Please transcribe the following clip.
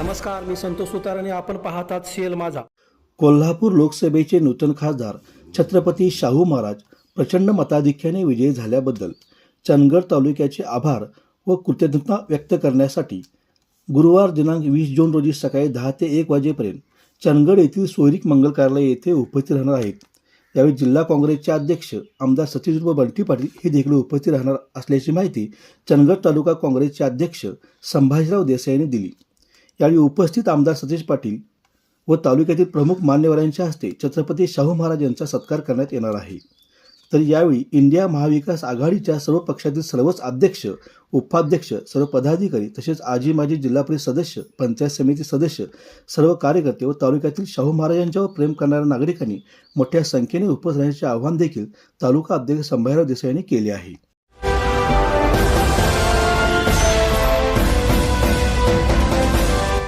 नमस्कार मी संतोष सुतार आणि आपण पाहतात सीएल माझा. कोल्हापूर लोकसभेचे नूतन खासदार छत्रपती शाहू महाराज प्रचंड मताधिक्याने विजयी झाल्याबद्दल चंदगड तालुक्याचे आभार व कृतज्ञता व्यक्त करण्यासाठी गुरुवार दिनांक वीस जून रोजी सकाळी दहा ते एक वाजेपर्यंत चंदगड येथील सोयरिक मंगल कार्यालय येथे उपस्थित राहणार आहेत. यावेळी जिल्हा काँग्रेसचे अध्यक्ष आमदार सतीश बंटी पाटील हे देखील उपस्थित राहणार असल्याची माहिती चंदगड तालुका काँग्रेसचे अध्यक्ष संभाजीराव देसाई यांनी दिली. यावेळी उपस्थित आमदार सतीश पाटील व तालुक्यातील प्रमुख मान्यवरांच्या हस्ते छत्रपती शाहू महाराज यांचा सत्कार करण्यात येणार आहे. तर यावेळी इंडिया महाविकास आघाडीच्या सर्व पक्षातील सर्वच अध्यक्ष उपाध्यक्ष सर्व पदाधिकारी तसेच आजी माजी जिल्हा परिषद सदस्य पंचायत समिती सदस्य सर्व कार्यकर्ते व तालुक्यातील शाहू महाराजांच्यावर प्रेम करणाऱ्या नागरिकांनी मोठ्या संख्येने उपस्थित राहण्याचे आवाहन देखील तालुका अध्यक्ष संभाजीराव देसाई यांनी केले आहे.